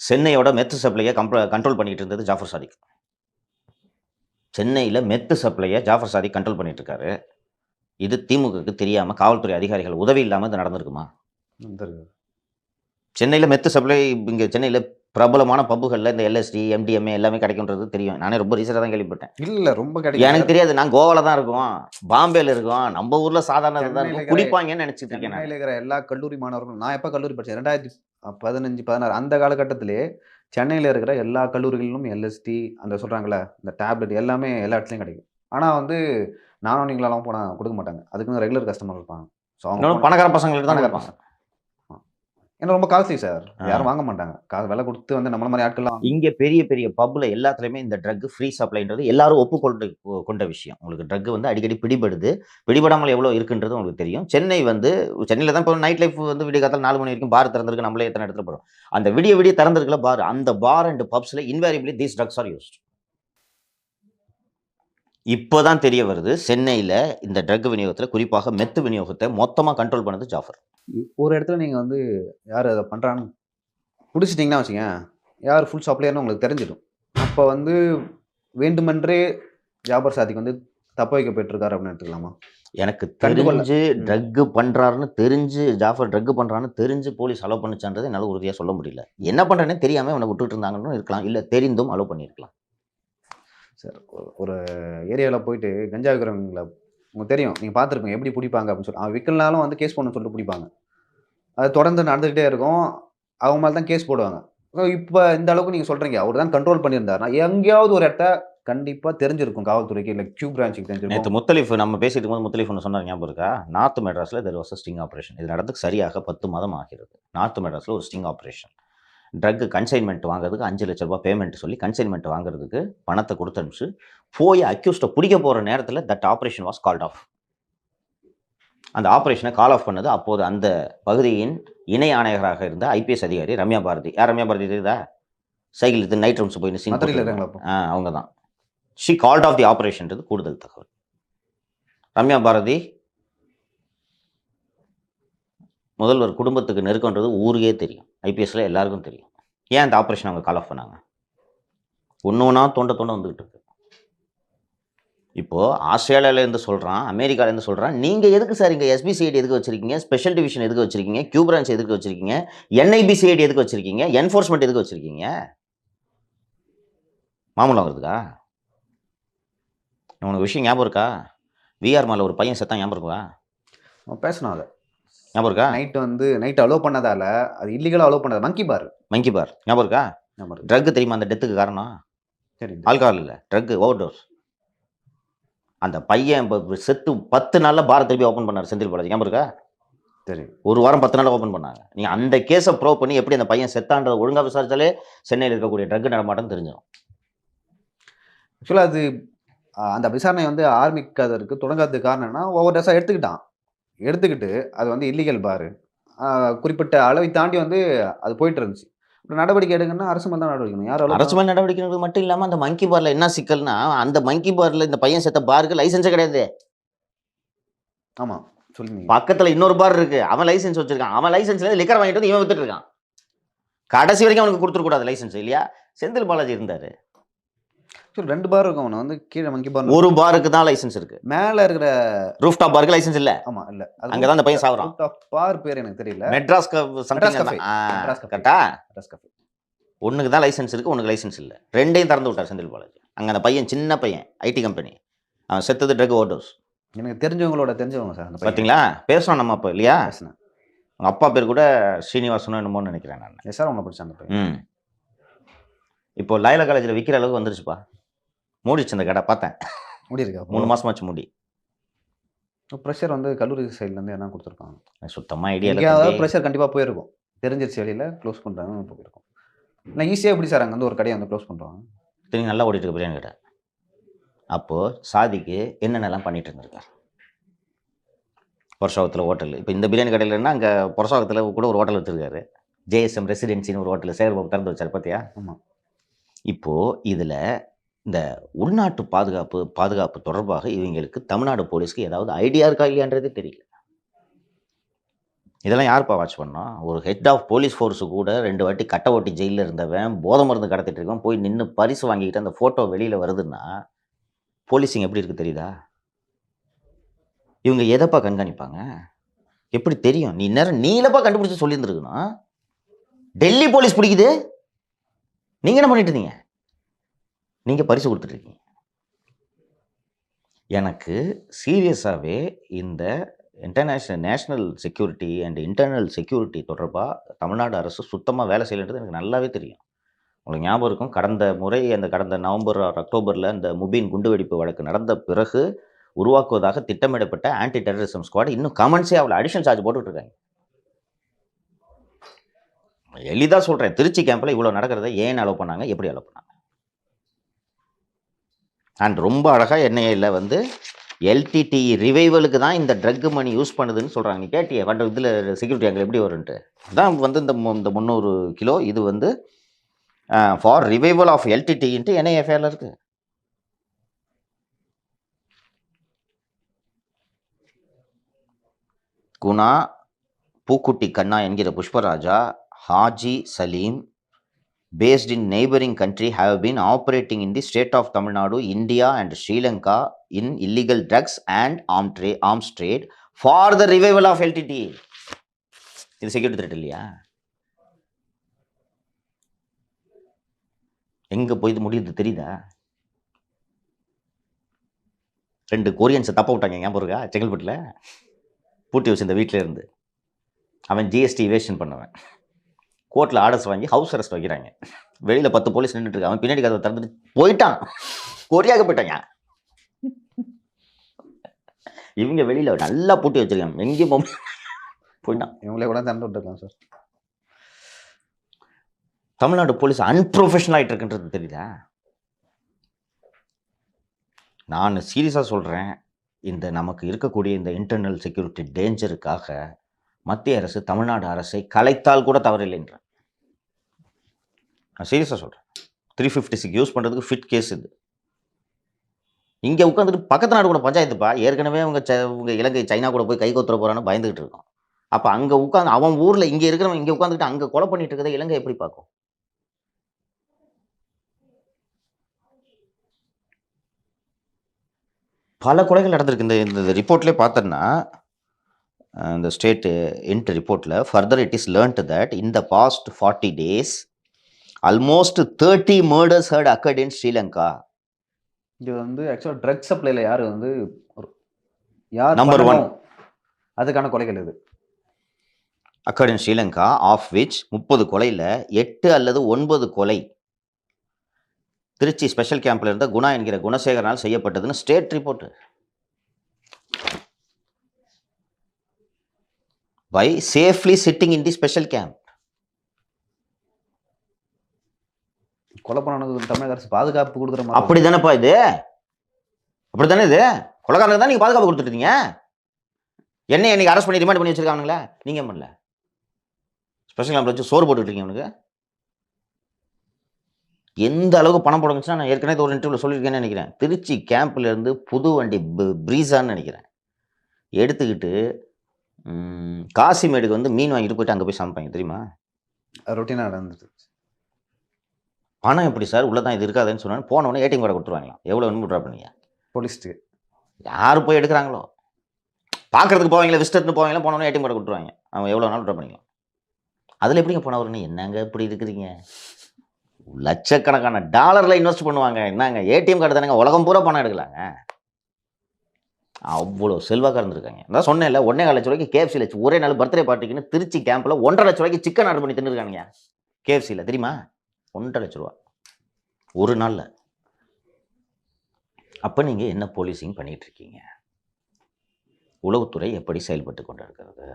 சென்னையோட மெத்து சப்ளையை கம்ப்ள கண்ட்ரோல் பண்ணிட்டு இருந்தது ஜாஃபர் சாதிக். சென்னையில் மெத்து சப்ளையை ஜாஃபர் சாதிக் கண்ட்ரோல் பண்ணிட்டு இருக்காரு. இது திமுகவுக்கு தெரியாமல் காவல்துறை அதிகாரிகள் உதவி இல்லாமல் இது நடந்திருக்குமா? சென்னையில் மெத்து சப்ளை இங்கே சென்னையில் பிரபலமான பப்புகளில் இந்த எல்எஸ்டி எம்டிஎம்ஏ எல்லாமே கிடைக்குன்றது தெரியும். நானே ரொம்ப ரீசெண்டாக தான் கேள்விப்பட்டேன். இல்ல ரொம்ப கிடைக்கும் எனக்கு தெரியாது நான் கோவால தான் இருக்கோம். பாம்பேல இருக்கோம். நம்ம ஊர்ல சாதாரண குடிப்பாங்கன்னு நினைச்சிட்டு இருக்கேன் இருக்கிற எல்லா கல்லூரி மாணவர்களும் நான் எப்போ கல்லூரி படித்தேன் ரெண்டாயிரத்தி பதினஞ்சு பதினாறு அந்த காலகட்டத்திலே சென்னையில் இருக்கிற எல்லா கல்லூரிகளிலும் எல்எஸ்டி அந்த சொல்கிறாங்களே இந்த டேப்லெட் எல்லாமே எல்லா இடத்துலையும் கிடைக்கும். ஆனால் வந்து நானும் நீங்களெல்லாம் போனால் கொடுக்க மாட்டாங்க. அதுக்குன்னு ரெகுலர் கஸ்டமர் இருப்பாங்க. ஸோ அவங்க பணக்கார பசங்களுக்கு தான் கொடுப்பாங்க ஏன்னா ரொம்ப காஸ்ட்லி சார். யாரும் வாங்க மாட்டாங்க. காசு விலை கொடுத்து வந்து நம்மள மாதிரி ஆட்கள்லாம் இங்க பெரிய பெரிய பப்ல எல்லாத்துலயுமே இந்த ட்ரக் ஃப்ரீ சப்ளைன்றது எல்லாரும் ஒப்புக்கொண்டு கொண்ட விஷயம். உங்களுக்கு ட்ரக் வந்து அடிக்கடி பிடிபடுது. பிடிபடாமல் எவ்வளோ இருக்குன்றது உங்களுக்கு தெரியும். சென்னை வந்து சென்னையில் தான் இப்போ நைட் லைஃப் வந்து விடிய காத்தால நாலு மணி வரைக்கும் பார் திறந்திருக்கு. நம்மளே எத்தனை இடத்துல போகிறோம் அந்த விடிய விடிய திறந்திருக்கல பார் அந்த bar and பப்ஸில் invariably these drugs are used இப்போதான் தெரிய வருது சென்னையில் இந்த ட்ரக் விநியோகத்தில் குறிப்பாக மெத்து விநியோகத்தை மொத்தமாக கண்ட்ரோல் பண்ணது ஜாஃபர். ஒரு இடத்துல நீங்கள் வந்து யார் அதை பண்ணுறான்னு பிடிச்சிட்டிங்கன்னா வச்சுங்க யார் ஃபுல் சப்ளையர்னு உங்களுக்கு தெரிஞ்சிடும். அப்போ வந்து வேண்டுமென்றே ஜாபர் சாதிக்கு வந்து தப்ப வைக்கப்பட்டிருக்காரு அப்படின்னு எடுத்துக்கலாமா? எனக்கு தெரிஞ்சு ம். ட்ரக் பண்றாருன்னு தெரிஞ்சு ஜாஃபர் ட்ரக் பண்றான்னு தெரிஞ்சு போலீஸ் அலோவ் பண்ணுச்சான்றது என்னால் உறுதியாக சொல்ல முடியல. என்ன பண்றேனே தெரியாம இவனை விட்டுட்டு இருந்தாங்கன்னு இருக்கலாம். இல்ல தெரிந்தும் அலோவ் பண்ணியிருக்கலாம். சார் ஒரு- ஏரியாவில் போயிட்டு கஞ்சா விற்கிறவங்கள உங்களுக்கு தெரியும். நீங்கள் பார்த்துருப்பீங்க. எப்படி பிடிப்பாங்க அப்படின்னு சொல்லி. அவன் விற்கலனாலும் வந்து கேஸ் போடணும்னு சொல்லிட்டு பிடிப்பாங்க. அது தொடர்ந்து நடந்துக்கிட்டே இருக்கும். அவங்க மேலே தான் கேஸ் போடுவாங்க. இப்போ இந்த அளவுக்கு நீங்கள் சொல்கிறீங்க அவர் தான் கண்ட்ரோல் பண்ணியிருந்தாருன்னா எங்கேயாவது ஒரு இடத்த கண்டிப்பாக தெரிஞ்சிருக்கும் காவல்துறைக்கு இல்லை கியூ பிரான்ச்சுக்கு நேற்று முத்தலீஃப் நம்ம பேசிட்டு இருக்கும்போது முத்தலீஃப் ஒன்று சொன்னார் ஞாபகம் இருக்கா? நார்த் மெட்ராஸில் தெர் வாஸ் ஸ்டிங் ஆப்ரேஷன் இது நடந்து சரியாக பத்து மாதம் ஆகிறது. நார்த் மெட்ராஸில் ஒரு ஸ்டிங் ஆப்ரேஷன் ட்ரக் கன்சைன்மெண்ட் வாங்குறதுக்கு அஞ்சு லட்ச ரூபாய் பேமெண்ட் சொல்லி கன்சைன்மெண்ட் வாங்குறதுக்கு பணத்தை கொடுத்து அனுப்பிச்சு போய் அக்யூஸ்ட்டை பிடிக்க போகிற நேரத்தில் that operation was called off அந்த ஆப்ரேஷனை கால் ஆஃப் பண்ணது. அப்போது அந்த பகுதியின் இணை ஆணையராக இருந்த ஐபிஎஸ் அதிகாரி ரம்யா பாரதி. யார் ரம்யா பாரதி தெரியுதா? சைக்கிள் எடுத்து நைட் ரவுண்ட்ஸ் போய் அப்போ? ஆ அவங்க தான் ஷி கால்ட் ஆஃப் தி ஆப்ரேஷன்றது கூடுதல் தகவல். ரம்யா பாரதி முதல்வர் குடும்பத்துக்கு நெருக்கன்றது ஊருக்கே தெரியும். ஐபிஎஸ்ல எல்லாருக்கும் தெரியும். ஏன் அந்த ஆப்ரேஷன் அவங்க கால் ஆஃப் பண்ணாங்க? ஒன்று ஒன்றா தொண்டை தொண்டை வந்துகிட்டு இருக்கு. இப்போ ஆஸ்திரேலியாவிலேருந்து சொல்கிறான் அமெரிக்காலேருந்து சொல்கிறான் நீங்கள் எதுக்கு சார் இங்கே எஸ்பிசிஐடி எதுக்கு வச்சிருக்கீங்க? ஸ்பெஷல் டிவிஷன் எதுக்கு வச்சிருக்கீங்க? கியூ பிரான்ச் எதுக்கு வச்சிருக்கீங்க? என்ஐபிசிஐடி எதுக்கு வச்சிருக்கீங்க? என்ஃபோர்ஸ்மெண்ட் எதுக்கு வச்சிருக்கீங்க? மாமூலம் வருதுக்கா உனக்கு விஷயம் ஞாபகம் இருக்கா? விஆர் மேல ஒரு பையன் செத்தான் ஞாபகம் இருக்கா அவன் பேசணும் அதை. ஞாபகம் இருக்கா? நைட் வந்து நைட் அலோவ் பண்ணதால அது இல்லீகலாக அலோவ் பண்ணது. மங்கி பார் மங்கி பார் ஞாபகம் இருக்கா? இருக்கு. ட்ரக் தெரியுமா? அந்த டெத்துக்கு காரணம்? சரி ஆல்கஹால் இல்லை. ட்ரக் ஓவர் டோஸ் அந்த பையன் இப்ப செத்து பத்து நாள்ல பார திருப்பி ஓப்பன் பண்ணார் செந்தில் பாலாஜி. ஞாபகம் இருக்கா? சரி. ஒரு வாரம் பத்து நாள் ஓப்பன் பண்ணாங்க. நீங்க அந்த கேஸை ப்ரூவ் பண்ணி எப்படி அந்த பையன் செத்தான்றதை ஒழுங்கா விசாரிச்சாலே சென்னையில் இருக்கக்கூடிய ட்ரக் நடமாட்டம் தெரிஞ்சிடும் ஆக்சுவலாக அது அந்த விசாரணை வந்து ஆரம்பிக்காததுக்கு தொடங்காததுக்கு காரணம் என்ன ஒவ்வொரு டேஸாக எடுத்துக்கிட்டான். எடுத்துக்கிட்டு அது வந்து இல்லீகல் பாரு குறிப்பிட்ட அளவை தாண்டி வந்து அது போயிட்டு இருந்துச்சு நடவடிக்கை எடுங்கன்னா அரசு மேல தான் நடவடிக்கை எடுக்கணும். யார் allow அரசு மேல் நடவடிக்கைகள் மட்டும் இல்லாம அந்த மங்கி பார்ல என்ன சிக்கல்னா அந்த மங்கி பார்ல இந்த பையன் செத்த பாருக்கு லைசன்ஸே கிடையாது. பண்ண- ஆமா சொல்லுங்க. பக்கத்துல இன்னொரு பார் இருக்கு. அவன் லைசென்ஸ் வச்சிருக்கான். அவன் லைசென்ஸ்ல லிக்கர் வாங்கிட்டு வந்து இவன் வித்துட்டு இருக்கான். கடைசி வரைக்கும் அவனுக்கு கொடுத்துட கூடாது லைசென்ஸ் இல்லையா? செந்தில் பாலாஜி இருந்தாரு. சரி ரெண்டு பார் இருக்கும். அவனை வந்து கீழே மங்கி பார் ஒரு பாருக்கு தான் லைசென்ஸ் இருக்கு. மேல இருக்கிற ரூஃப் டாப் பாருக்கு லைசென்ஸ் இல்ல. ஆமா இல்ல. அங்கதான் அந்த பையன் சாகுறான். பார் பேர் எனக்கு தெரியல. மெட்ராஸ் மெட்ராஸ் cafe. கரெக்டா Address cafe. ஒண்ணுக்கு தான் லைசென்ஸ் இருக்கு ஒண்ணுக்கு லைசென்ஸ் இல்ல. ரெண்டையும் திறந்து விட்டார் செந்தில் பாலாஜி. அங்க அந்த பையன் சின்ன பையன் ஐடி கம்பெனி அவன் செத்தது ட்ரக் ஓவர்டோஸ் எனக்கு தெரிஞ்சவங்களோட தெரிஞ்சவங்க சார். பாத்தீங்களா? பேசுறோம் நம்ம அப்ப இல்லையா? பேசினேன். அவங்க அப்பா பேர் கூட ஸ்ரீனிவாசனும் என்னமோன்னு நினைக்கிறேன் நான். சார் அவங்க படிச்சான் அந்த பையன். இப்போ லைலா காலேஜில் விற்கிற அளவுக்கு வந்துருச்சுப்பா. மூடிச்சு அந்த கடை பார்த்தேன். முடி இருக்கா மூணு மாசமாச்சு மூடி. ப்ரெஷர் வந்து கல்லூரி சைடுல இருந்து என்ன கொடுத்துருக்காங்க. சுத்தமா ஐடியா எங்கேயாவது ப்ரெஷர் கண்டிப்பா போயிருக்கும். தெரிஞ்சிருச்சு வெளியில க்ளோஸ் பண்றாங்க போயிருக்கும். இல்லை ஈஸியாக எப்படி சார் அங்கே வந்து ஒரு கடையை வந்து க்ளோஸ் பண்ணுறாங்க திரும்பி நல்லா ஓடிட்டு இருக்கு பிரியாணி கடை. அப்போ சாதிக்கு என்னென்னலாம் பண்ணிட்டு இருந்திருக்காரு? பொரசாகத்தில் ஹோட்டல் இப்போ இந்த பிரியாணி கடையிலன்னா அங்கே பொரசாகத்தில் கூட ஒரு ஹோட்டல் வச்சிருக்காரு. ஜேஎஸ்எம் ரெசிடென்சின்னு ஒரு ஹோட்டல் சேகர்பாபு திறந்து வச்சார் பார்த்தியா? ஆமா. இப்போது இதில் இந்த உள்நாட்டு பாதுகாப்பு பாதுகாப்பு தொடர்பாக இவங்களுக்கு தமிழ்நாடு போலீஸ்க்கு ஏதாவது ஐடியா இருக்கா இல்லையான்றதே தெரியல. இதெல்லாம் யாருப்பா வாட்ச் பண்ணோம் ஒரு ஹெட் ஆஃப் போலீஸ் ஃபோர்ஸு கூட ரெண்டு வாட்டி கட்ட ஓட்டி ஜெயிலில் இருந்தவன் போதை மருந்து கடத்திட்டு இருக்கவன் போய் நின்று பரிசு வாங்கிக்கிட்டு அந்த ஃபோட்டோ வெளியில் வருதுன்னா போலீஸிங் எப்படி இருக்குது தெரியுதா? இவங்க எதைப்பா கண்காணிப்பாங்க? எப்படி தெரியும்? நீ நேரம் நீலப்பா கண்டுபிடிச்சி சொல்லியிருந்துருக்கணும். டெல்லி போலீஸ் பிடிக்குது. நீங்கள் என்ன பண்ணிட்டு இருந்தீங்க? நீங்கள் பரிசு கொடுத்துட்ருக்கீங்க. எனக்கு சீரியஸாகவே இந்த international national security and internal security தொடர்பாக தமிழ்நாடு அரசு சுத்தமாக வேலை செய்யலைன்றது எனக்கு நல்லாவே தெரியும். உங்களுக்கு ஞாபகம் இருக்கும் கடந்த முறை அந்த கடந்த நவம்பர் ஆர் அக்டோபரில் அந்த முபீன் குண்டுவெடிப்பு வழக்கு நடந்த பிறகு உருவாக்குவதாக திட்டமிடப்பட்ட ஆன்டி டெரரிசம் ஸ்குவாட் இன்னும் கமெண்ட்ஸே அவளை அடிஷனல் சார்ஜ் போட்டுட்ருக்காங்க. எளிதாக சொல்கிறேன் திருச்சி கேம்பில் இவ்வளோ நடக்கிறத ஏன் அலோவ் பண்ணாங்க எப்படி அலோவ் பண்ணாங்க? அண்ட் ரொம்ப அழகாக என்ஐஏல வந்து எல்டிடி ரிவைவலுக்கு தான் இந்த ட்ரக் மணி யூஸ் பண்ணுதுன்னு சொல்கிறாங்க நீ கேட்டியே பட் இதில் செக்யூரிட்டி அங்கே எப்படி வரும்ன்ட்டு. தான் வந்து இந்த மு- இந்த முந்நூறு கிலோ இது வந்து ஃபார் ரிவைவல் ஆஃப் எல்டிடின்ட்டு என்ஐஎஃப்ஏல இருக்குது குணா பூக்குட்டி கண்ணா என்கிற Pushparaja Haji Salim based in neighboring country have been operating in the state of Tamil Nadu, India and Sri Lanka in illegal drugs and arm tra- arms trade for the revival of LTT. இது security threat இல்லையா எங்க போய் இது முடியுது தெரியுதா ரெண்டு கொரியன்ஸை தப்ப விட்டாங்க ஞாபகம் இருக்கா செங்கல்பட்டில் பூட்டி வச்சிருந்த வீட்டில் இருந்து அவன் ஜிஎஸ்டி இவேஷன் பண்ணவன் கோர்ட்டில் ஆர்டர்ஸ் வாங்கி ஹவுஸ் அரெஸ்ட் வைக்கிறாங்க. வெளியில் பத்து போலீஸ் நின்றுட்டு இருக்காங்க. பின்னாடி கதவை திறந்துட்டு போயிட்டான். கொரியாவுக்கு போயிட்டாங்க. இவங்க வெளியில் நல்லா பூட்டி வச்சிருக்காங்க. எங்கேயும் போக. போயிட்டான். இவங்களே கூட திறந்து விட்டுருக்கலாம் சார். தமிழ்நாடு போலீஸ் அன்ப்ரொஃபஷனல் ஆகிட்டு இருக்குன்றது தெரியுதா? நான் சீரியஸாக சொல்கிறேன் இந்த நமக்கு இருக்கக்கூடிய இந்த இன்டர்னல் செக்யூரிட்டி டேஞ்சருக்காக மத்திய அரசு தமிழ்நாடு அரசை கலைத்தால் கூட தவறில்லைன்றேன் நான் சீரியஸாக சொல்கிறேன் த்ரீ ஃபிஃப்டி சிக்ஸ் யூஸ் பண்ணுறதுக்கு ஃபிட் கேஸ் இது. இங்கே உட்காந்துட்டு பக்கத்து நாடு கூட பஞ்சாயத்துப்பா ஏற்கனவே அவங்க ச இலங்கை சைனா கூட போய் கை கொத்துற போகிறான்னு பயந்துகிட்டு இருக்கோம். அப்போ அங்கே உட்காந்து அவன் ஊரில் இங்கே இருக்கிறவன் இங்கே உட்காந்துட்டு அங்கே கொலை பண்ணிட்டு இருக்கதை இலங்கை எப்படி பார்க்கும்? பல கொலைகள் நடந்திருக்கு. இந்த இந்த ரிப்போர்ட்லேயே பார்த்தோன்னா இந்த ஸ்டேட்டு இன்ட் ரிப்போர்ட்டில் further it is learnt that in the past forty days almost thirty murders had occurred in Sri Lanka இது வந்து ஆக்சுவலாக ட்ரக் சப்ளைல யார் வந்து யார் one. பண்ணணும்? அதுக்கான கொலைகள் இது occurred in Sri Lanka of which முப்பது கொலையில் எட்டு அல்லது ஒன்பது கொலை திருச்சி ஸ்பெஷல் கேம்ப்ல இருந்த குணா என்கிற குணசேகரனால் செய்யப்பட்டதுன்னு state report by safely sitting in the special camp கொலை பண்ணவனுக்கு தமிழக அரசு பாதுகாப்பு கொடுக்குற மாதிரி. அப்படி தானேப்பா இது? அப்படி தானே இது? கொலைக்காரனுக்கு தான் நீங்கள் பாதுகாப்பு கொடுத்துட்டீங்க என்ன இன்னைக்கு அரெஸ்ட் பண்ணி ரிமாண்ட் பண்ணி வச்சிருக்கானுங்களே? நீங்கள் ஏன் பண்ணல? ஸ்பெஷல் கேம்ப்ல வச்சு சோறு இருக்கீங்க அவனுக்கு எந்த அளவுக்கு பணம் போடுச்சுன்னா நான் ஏற்கனவே ஒரு இன்டர்வியூவில் சொல்லியிருக்கேன்னு நினைக்கிறேன். திருச்சி கேம்ப்ல இருந்து புது வண்டி ப்ரீஸான்னு நினைக்கிறேன். எடுத்துக்கிட்டு காசிமேடுக்கு வந்து மீன் வாங்கிட்டு போயிட்டு அங்கே போய் சமைப்பாங்க தெரியுமா? ரொட்டீனாக நடந்துட்டு பணம் எப்படி சார் உள்ள தான் இது இருக்காதுன்னு சொன்னாலும் போன உடனே ஏடிஎம் கார்டை கொடுத்துருவாங்களாம் எவ்வளோ வேணுமோ ட்ரா பண்ணீங்க போலீஸ்ட்டு யார் போய் எடுக்கிறாங்களோ? பார்க்கறதுக்கு போவாங்களே? விசிட்டர்னு போவாங்களே? போனோன்னே ஏடிஎம் கார்டு கொடுத்துருவாங்க. அவன் எவ்வளோ நாள் ட்ரா பண்ணிக்கலாம். அதில் எப்படிங்க பணம் வரும்னு என்னங்க இப்படி இருக்கிறீங்க? லட்சக்கணக்கான டாலரில் இன்வெஸ்ட் பண்ணுவாங்க. என்னங்க ஏடிஎம் கார்டு தானேங்க? உலகம் பூரா பணம் எடுக்கலாங்க. அவ்வளோ செல்வாக்காக இருந்திருக்காங்க அதான் சொன்னேன்ல ஒன்றே கால் லட்ச ரூபாய்க்கு கேஎஃப்சியில் ஒரே நாள் பர்த்டே பார்ட்டிக்குன்னு திருச்சி கேம்பில் ஒன்றரை லட்ச ரூபாய்க்கு சிக்கன் ஆர்டர் பண்ணி தின்னுருக்கானுங்க. கேஎஃப்சியில் தெரியுமா? ஒன்றரை லட்ச ரூபா. ஒரு நாளில். அப்போ நீங்கள் என்ன போலீசிங் பண்ணிகிட்ருக்கீங்க இருக்கீங்க உளவுத்துறை எப்படி செயல்பட்டு கொண்டிருக்கிறது?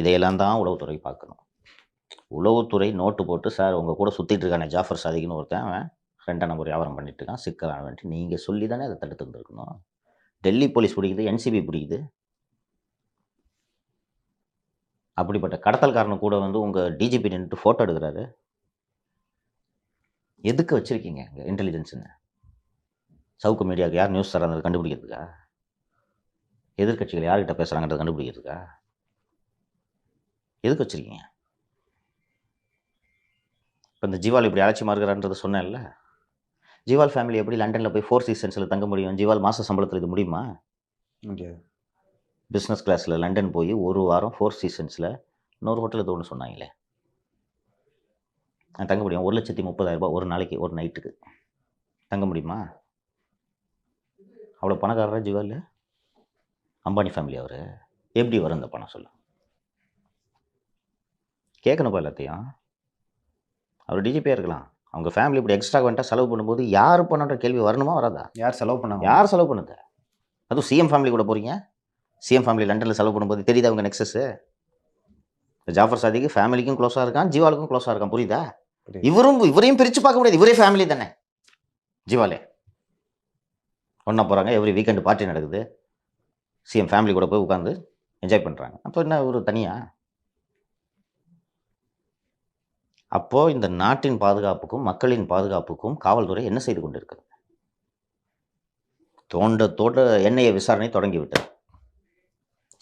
இதையெல்லாம் தான் உளவுத்துறை பார்க்கணும். உளவுத்துறை நோட்டு போட்டு சார் உங்கள் கூட சுற்றிட்டு இருக்கானே ஜாஃபர் சாதிக்குன்னு ஒருத்தன் அவன் ரெண்டாம் நம்பர் வியாபாரம் பண்ணிட்டு இருக்கான் சிக்கலான வேண்டி. நீங்கள் சொல்லி தானே அதை தடுத்து இருந்திருக்கணும் டெல்லி போலீஸ் பிடிக்குது என்சிபி பிடிக்குது. அப்படிப்பட்ட கடத்தல்காரனு கூட வந்து உங்கள் டிஜிபி நின்றுட்டு ஃபோட்டோ எடுக்கிறாரு. எதுக்கு வச்சுருக்கீங்க இங்கே இன்டெலிஜென்ஸுன்னு சவுக்கு மீடியாவுக்கு யார் நியூஸ் தராங்க கண்டுபிடிக்கிறதுக்கா? எதிர்க்கட்சிகள் யார்கிட்ட பேசுகிறாங்கிறத கண்டுபிடிக்கிறதுக்கா? எதுக்கு வச்சுருக்கீங்க? இப்போ இந்த ஜீவால் இப்படி அலட்சியமாக இருக்கிறான்றது சொன்னேன்ல. ஜீவால் ஃபேமிலி எப்படி லண்டனில் போய் ஃபோர் சீசன்ஸில் தங்க முடியும்? ஜீவால் மாத சம்பளத்தில் இது முடியுமா? முடியாது. பிஸ்னஸ் கிளாஸில் லண்டன் போய் ஒரு வாரம் ஃபோர் சீசன்ஸில் இன்னொரு ஹோட்டலில் தோணு சொன்னாங்களே. தங்க முடியும்? ஒரு லட்சத்தி முப்பதாயிரம் ரூபாய் ஒரு நாளைக்கு ஒரு நைட்டுக்கு. தங்க முடியுமா? அவ்வளோ பணக்காரரா ஜீவால்? அம்பானி ஃபேமிலி அவர். எப்படி வரும் இந்த பணம் சொல்ல. கேட்கணுப்பா எல்லாத்தையும். அவர் டிஜிபியாக இருக்கலாம். அவங்க ஃபேமிலி இப்படி எக்ஸ்ட்ரா வந்துட்டால் செலவு பண்ணும்போது யார் பண்ணுன்ற கேள்வி வரணுமா வராதா? யார் செலவு பண்ணாங்க? யார் செலவு பண்ணுது? அதுவும் சிஎம் ஃபேமிலி கூட போகிறீங்க சிஎம் ஃபேமிலி லண்டனில் செலவு பண்ணும்போது தெரியுதா அவங்க நெக்ஸஸ் ஜாஃபர் சாதிக்கு ஃபேமிலிக்கும் க்ளோஸாக இருக்கான் ஜீவாலுக்கும் க்ளோஸாக இருக்கான் புரியுது. இவரும் இவரையும் பிரித்து பார்க்க முடியாது. இவரே ஃபேமிலி தானே. ஜீவாலே. ஒன்றா போகிறாங்க எவ்ரி வீக்கெண்டு பார்ட்டி நடக்குது. சிஎம் ஃபேமிலி கூட போய் உட்காந்து என்ஜாய் பண்ணுறாங்க அப்போ என்ன ஒரு தனியா? அப்போது இந்த நாட்டின் பாதுகாப்புக்கும் மக்களின் பாதுகாப்புக்கும் காவல்துறை என்ன செய்து கொண்டிருக்கிறது? தோண்ட தோட்ட எண்ணெயை விசாரணை தொடங்கிவிட்டது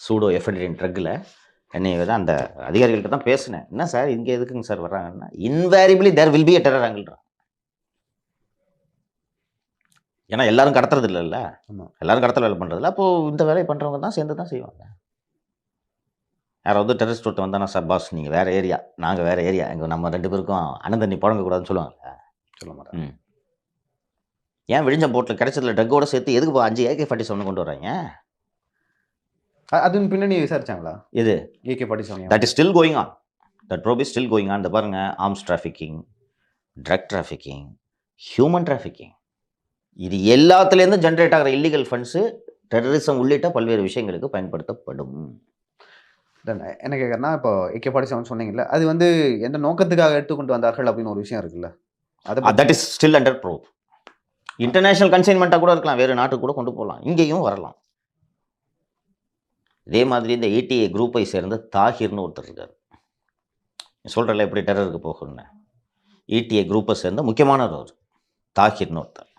சூடோ எஃபெட்ரின் ட்ரக்கில் எண்ணெயை தான் அந்த அதிகாரிகள்கிட்ட தான் பேசினேன். என்ன சார் இங்கே எதுக்குங்க sir வர்றாங்கன்னா invariably there will be a terror ஆங்கிள்றான் ஏன்னா எல்லாரும் கடத்துறது இல்லைல்ல. எல்லாரும் கடத்தல் வேலை பண்ணுறதில்ல அப்போது இந்த வேலையை பண்ணுறவங்க தான் சேர்ந்து தான் செய்வாங்க. யாராவது டெரரிஸ்ட் ஒருத்தன் வந்தானா சார் பாஸ் நீங்கள் வேறு ஏரியா நாங்கள் வேறு ஏரியா எங்கள் நம்ம ரெண்டு பேருக்கும் அண்ணன் தண்ணி புழங்கக்கூடாதுன்னு சொல்லுவாங்க சொல்ல மாட்டாங்க. ஏன் விழிஞ்சம் போட்டில் கிடைச்சதுல ட்ரக்கோட சேர்த்து எதுக்கு அஞ்சு ஏகே ஃபார்ட்டி செவன் கொண்டு வராங்க அ- அதுவும் பின்னணி விசாரிச்சாங்களா? எது? ஏகே பாட்டி சொன்னீங்க that is still going on that probe is still going on இந்த பாருங்க arms trafficking drug trafficking human trafficking இது எல்லாத்துலேருந்து ஜென்ரேட் ஆகிற இல்லீகல் ஃபண்ட்ஸு டெரரிசம் உள்ளிட்ட பல்வேறு விஷயங்களுக்கு பயன்படுத்தப்படும். என்ன கேட்குறேன்னா இப்போ ஏகே பாட்டி செவன் சொன்னீங்கல்ல அது வந்து எந்த நோக்கத்துக்காக எடுத்துக்கொண்டு வந்தார்கள் அப்படின்னு ஒரு விஷயம் இருக்குல்ல? அதை that is still under probe international கன்சைன்மெண்ட்டாக கூட இருக்கலாம் வேறு நாட்டுக்கு கூட கொண்டு போகலாம். இங்கேயும் வரலாம். இதே மாதிரி இந்த ஏடிஏ குரூப்பை சேர்ந்த தாகிர்னு ஒருத்தர் இருக்கார். சொல்கிறல எப்படி டெரருக்கு போகணும்னு ஏடிஏ குரூப்பை சேர்ந்த முக்கியமானவர் அவர் தாகிர்னு ஒருத்தர்.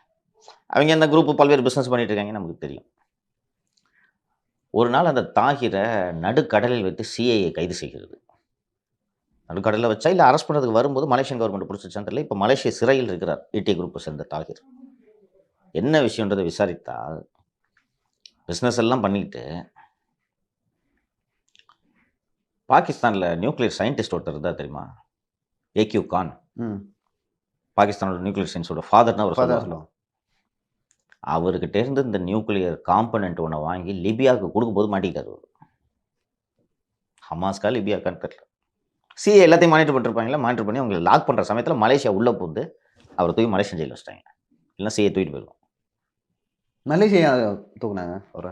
அவங்க அந்த குரூப் பல்வேறு பிஸ்னஸ் பண்ணிட்டு இருக்காங்க நமக்கு தெரியும். ஒரு நாள் அந்த தாகிரை நடுக்கடலில் வைத்து சிஐஏ கைது செய்கிறது. நடுக்கடலில் வச்சா இல்லை அரெஸ்ட் பண்ணுறதுக்கு வரும்போது மலேசியன் கவர்மெண்ட் பிடிச்சிச்சான்னு தெரியல இப்போ மலேசிய சிறையில் இருக்கிறார் ஏடிஏ குரூப்பை சேர்ந்த தாகிர் என்ன விஷயன்றதை விசாரித்தால் பிஸ்னஸ் எல்லாம் பண்ணிக்கிட்டு பாகிஸ்தானில் நியூக்ளியர் சயின்டிஸ்ட் ஒருத்தர் இருந்தார் தெரியுமா? ஏக்யூ கான் ம். பாகிஸ்தானோட நியூக்ளியர் சயின்ஸோட ஃபாதர்னு அவர் சொல்லுவோம் அவர்கிட்ட இருந்து இந்த நியூக்ளியர் காம்பனண்ட் ஒன்று வாங்கி லிபியாவுக்கு கொடுக்கும்போது மாட்டிக்கிட்டார் அவர். ஹமாஸ்கா லிபியாக்கான்னு தெரியல. சிஏ எல்லாத்தையும் மானிட்டர் பண்ணிருப்பாங்களா மானிட்டர் பண்ணி அவங்களை லாக் பண்ணுற சமயத்தில் மலேசியா உள்ளே போந்து அவர் தூக்கி மலேசியன் ஜெயிலில் வச்சிட்டாங்க. இல்லைன்னா சிஏ தூக்கிட்டு போயிருக்கும் மலேசியா தூக்குனாங்க ஒரு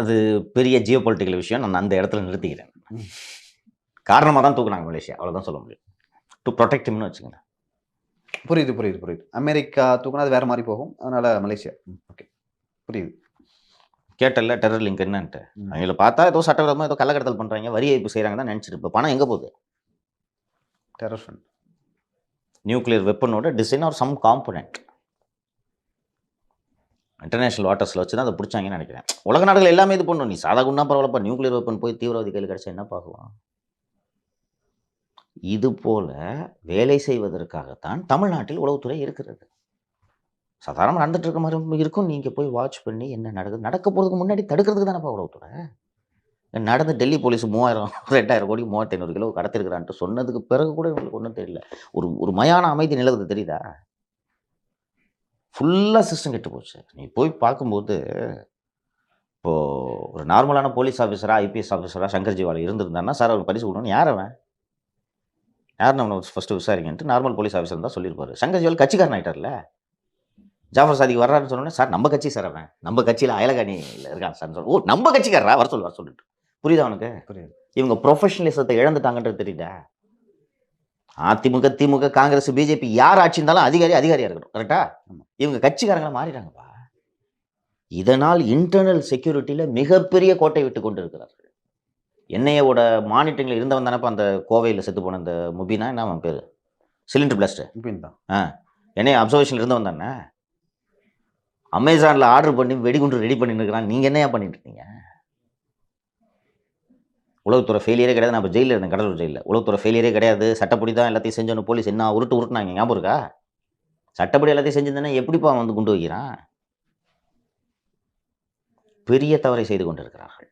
அது பெரிய ஜியோ பொலிட்டிக்கல் விஷயம். நான் அந்த இடத்துல நிறுத்திக்கிறேன். காரணமாக தான் தூக்குனாங்க மலேசியா. அவ்வளோதான் சொல்ல முடியும். டு ப்ரொடெக்டிவ்னு வச்சுக்கோங்க. புரியுது புரியுது புரியுது. அமெரிக்கா தூக்குனா அது வேற மாதிரி போகும். அதனால மலேசியா. ஓகே புரியுது. கேட்டல டெரர் லிங்க் என்னன்ட்டு. அவங்கள பார்த்தா ஏதோ சட்டவிரோதமாக ஏதோ கள்ளக்கடத்தல் பண்ணுறாங்க வரி ஏய்ப்பு செய்கிறாங்க தான் நினச்சிட்டு இப்போ பணம் எங்கே போகுது? Terror fund nuclear வெப்பனோட design or some component international வாட்டர்ஸில் வச்சு தான் அதை பிடிச்சாங்கன்னு நினைக்கிறேன். உலக நாடுகள் எல்லாமே இது பண்ணும். நீ சாதா குண்டா பரவாயில்லப்பா நியூக்ளியர் வெப்பன் போய் தீவிரவாதி கையில் கிடச்சா என்ன பார்க்குவான் இது போல வேலை செய்வதற்காகத்தான் தமிழ்நாட்டில் உளவுத்துறை இருக்கிறது. சாதாரண நடந்துட்டு இருக்க மாதிரி இருக்கும். நீங்கள் போய் வாட்ச் பண்ணி என்ன நடக்குது? நடக்க போகிறதுக்கு முன்னாடி தடுக்கிறதுக்கு தானேப்பா உளவுத்துறை? நடந்து டெல்லி போலீஸ் மூவாயிரம் ரெண்டாயிரம் கோடி மூவாயிரத்தி ஐநூறு கிலோ கடத்திருக்கிறான்ட்டு சொன்னதுக்கு பிறகு கூட இவங்களுக்கு ஒன்றும் தெரியல. ஒரு ஒரு மயான அமைதி நிலவுது தெரியுதா? ஃபுல்லாக சிஸ்டம் கெட்டு போச்சு. நீ போய் பார்க்கும்போது இப்போது ஒரு நார்மலான போலீஸ் ஆஃபீஸரா ஐபிஎஸ் ஆஃபீஸரா சங்கர் ஜிவாலா இருந்திருந்தாருன்னா சார் அவர் பரிசு கொடுக்கணும் யார் அவன்? யார் நம்ம ஃபஸ்ட்டு விசாரிங்கன்ட்டு நார்மல் போலீஸ் ஆஃபீஸர் தான் சொல்லியிருப்பாரு. சங்கர் ஜிவால் கட்சிக்காரன் ஆயிட்டார்ல. ஜாஃபர் சாதிக்கு வர்றாருன்னு சொன்னோன்னே சார் நம்ம கட்சி சார் அவன். நம்ம கட்சியில் அயலகாணியில் இருக்கான் சார் சொல்லு ஓ நம்ம கட்சிக்காரரா? வர சொல்லு வர சொல்லிட்டு புரியுதா அவனுக்கு புரியுது. இவங்க ப்ரொஃபஷனலிசத்தை இழந்துட்டாங்கன்றது தெரியுதா? அதிமுக திமுக காங்கிரஸ் பிஜேபி யார் ஆட்சி இருந்தாலும் அதிகாரி அதிகாரியா இருக்கணும். கரெக்டா. இவங்க கட்சிக்காரங்களா மாறிட்டாங்கப்பா இதனால் இன்டர்னல் செக்யூரிட்டியில மிகப்பெரிய கோட்டை விட்டு கொண்டு இருக்கிறார்கள் என்ஐஏவோட மானிட்டரிங்ல இருந்தவன் தானப்பா அந்த கோவையில் செத்து போன அந்த முபினா? என்ன அவன் பேர்? சிலிண்டர் பிளாஸ்ட் இப்படின்னு தான். என்ஐஏ அப்சர்வேஷன்ல இருந்தவன் தானே? அமேசான்ல ஆர்டர் பண்ணி வெடிகுண்டு ரெடி பண்ணி இருக்கிறான். நீங்க என்னையா பண்ணிட்டு இருக்கீங்க? உளவுத்துறை ஃபெயிலியரே கிடையாது. நான் இப்போ ஜெயிலில் இருந்தேன் கடலூர் ஜெயிலில் உலகத்துறை ஃபெயிலியரே கிடையாது. சட்டப்படி தான் எல்லாத்தையும் செஞ்சோன்னு போலீஸ் என்ன உருட்டு உருட்டுனாங்க? ஞாபகம் இருக்கா? சட்டப்படி எல்லாத்தையும் செஞ்சிருந்தேன்னா எப்படிப்பா வந்து குண்டு வைக்கிறான்? பெரிய தவறை செய்து கொண்டிருக்கிறார்கள்.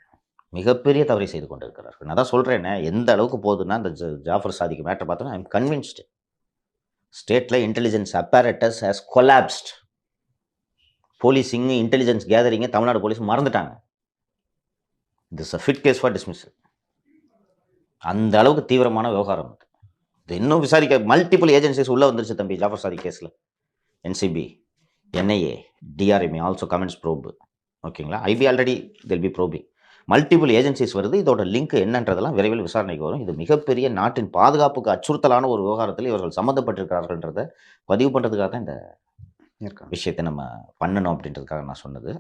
மிகப்பெரிய தவறை செய்து கொண்டிருக்கிறார்கள். நான் தான் சொல்கிறேனே எந்த அளவுக்கு போகுதுன்னா இந்த ஜ- ஜாஃபர் சாதிக்கு மேட்டர் பார்த்தோன்னா ஐம் கன்வின்ஸ்டு ஸ்டேட்டில் intelligence apparatus has collapsed policing intelligence gathering Tamil Nadu police மறந்துட்டாங்க. This a fit case for dismiss அந்த அளவுக்கு தீவிரமான விவகாரம் இது இது இன்னும் விசாரிக்க மல்டிபிள் ஏஜென்சிஸ் உள்ளே வந்துருச்சு தம்பி ஜாஃபர் சாதி கேஸில் NCB NIA DRMA also commence probe ஓகேங்களா IB already they'll be probing multiple agencies வருது இதோட லிங்க் என்னன்றதெல்லாம் விரைவில் விசாரணைக்கு வரும். இது மிகப்பெரிய நாட்டின் பாதுகாப்புக்கு அச்சுறுத்தலான ஒரு விவகாரத்தில் இவர்கள் சம்மந்தப்பட்டிருக்கிறார்கள்ன்றதை பதிவு பண்ணுறதுக்காக தான் இந்த விஷயத்தை நம்ம பண்ணணும் அப்படின்றதுக்காக நான் சொன்னது.